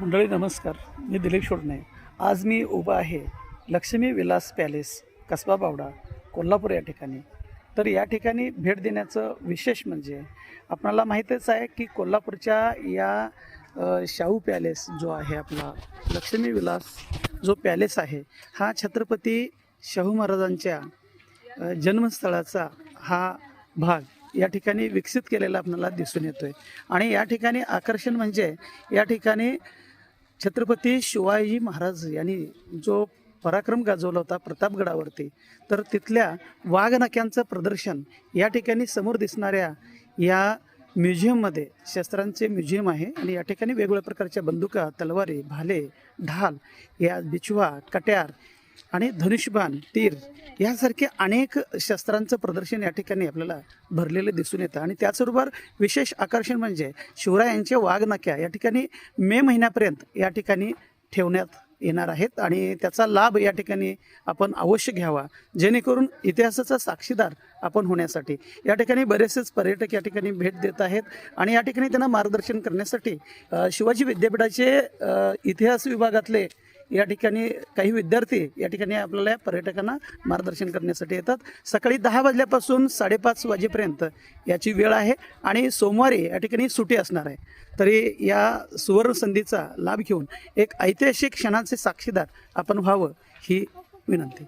मंडळी नमस्कार. मी दिलीप शोडणे. आज मी उभा आहे लक्ष्मी विलास पॅलेस कसबा बावडा कोल्हापूर या ठिकाणी. तर या ठिकाणी भेट देण्याचं विशेष म्हणजे आपणाला माहीतच आहे की कोल्हापूरच्या या शाहू पॅलेस जो आहे आपला लक्ष्मी विलास जो पॅलेस आहे हा छत्रपती शाहू महाराजांच्या जन्मस्थळाचा हा भाग या ठिकाणी विकसित केलेला आपल्याला दिसून येतो आहे आणि या ठिकाणी आकर्षण म्हणजे या ठिकाणी छत्रपती शिवाजी महाराज यांनी जो पराक्रम गाजवला होता प्रतापगडावरती तर तिथल्या वाघनक्यांचं प्रदर्शन या ठिकाणी समोर दिसणाऱ्या या म्युझियममध्ये शस्त्रांचे म्युझियम आहे आणि या ठिकाणी वेगवेगळ्या प्रकारच्या बंदुका तलवारी भाले ढाल या बिछवा कट्यार आणि धनुष्यबाण तीर यासारखे अनेक शस्त्रांचं प्रदर्शन या ठिकाणी आपल्याला भरलेलं दिसून येतं. आणि त्याचबरोबर विशेष आकर्षण म्हणजे शिवरायांच्या वाघनक्या या ठिकाणी मे महिन्यापर्यंत या ठिकाणी ठेवण्यात येणार आहेत आणि त्याचा लाभ या ठिकाणी आपण अवश्य घ्यावा जेणेकरून इतिहासाचा साक्षीदार आपण होण्यासाठी. या ठिकाणी बरेचसेच पर्यटक या ठिकाणी भेट देत आहेत आणि या ठिकाणी त्यांना मार्गदर्शन करण्यासाठी शिवाजी विद्यापीठाचे इतिहास विभागातले या ठिकाणी काही विद्यार्थी या ठिकाणी आपल्याला पर्यटकांना मार्गदर्शन करण्यासाठी येतात. सकाळी दहा वाजल्यापासून साडेपाच वाजेपर्यंत याची वेळ आहे आणि सोमवारी या ठिकाणी सुटी असणार आहे. तरी या सुवर्ण संधीचा लाभ घेऊन एक ऐतिहासिक क्षणाचे साक्षीदार आपण व्हावं ही विनंती.